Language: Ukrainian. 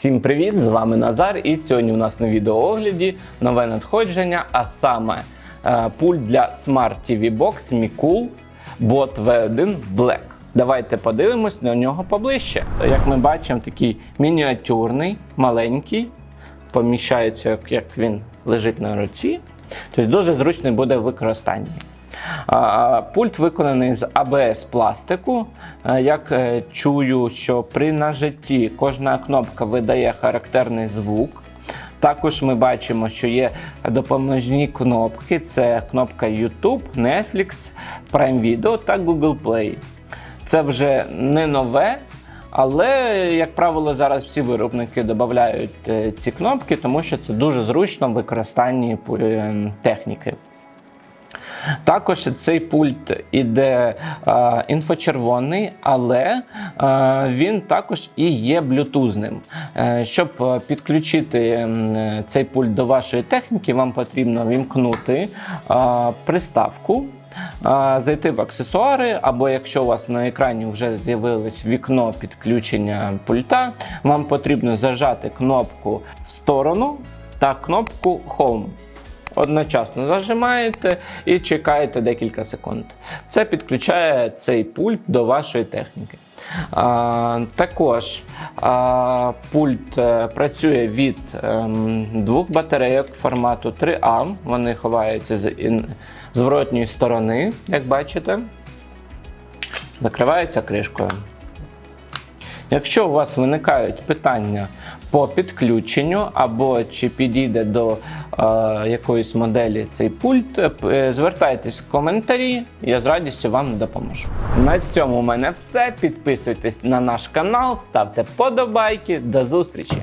Всім привіт! З вами Назар. І сьогодні у нас на відеоогляді нове надходження, а саме е, пульт для Smart TV Box Mi Bot V1 Black. Давайте подивимось на нього поближче. Як ми бачимо, такий мініатюрний, маленький, поміщається, як він лежить на руці. Тобто дуже зручний буде в використанні. Пульт виконаний з АБС пластику. Е, Як е, чую, що при нажитті кожна кнопка видає характерний звук. Також ми бачимо, що є допоможні кнопки: це кнопка YouTube, Netflix, Prime Video та Google Play. Це вже не нове, але, як правило, зараз всі виробники додають е, ці кнопки, тому що це дуже зручно в використанні техніки. Також цей пульт іде е, інфочервоний, але е, він також і є блютузним. Е, щоб е, підключити цей пульт до вашої техніки, вам потрібно вімкнути е, приставку. Зайти в аксесуари, або якщо у вас на екрані вже з'явилось вікно підключення пульта, вам потрібно зажати кнопку в сторону та кнопку Home. Одночасно зажимаєте і чекаєте декілька секунд. Це підключає цей пульт до вашої техніки. А, також а, пульт е, працює від ем, двох батарейок формату 3А. Вони ховаються з зворотньої сторони, як бачите. Закриваються кришкою. Якщо у вас виникають питання по підключенню або чи підійде до е, якоїсь моделі цей пульт, е, звертайтесь в коментарі, я з радістю вам допоможу. На цьому у мене все. Підписуйтесь на наш канал, ставте подобайки. До зустрічі!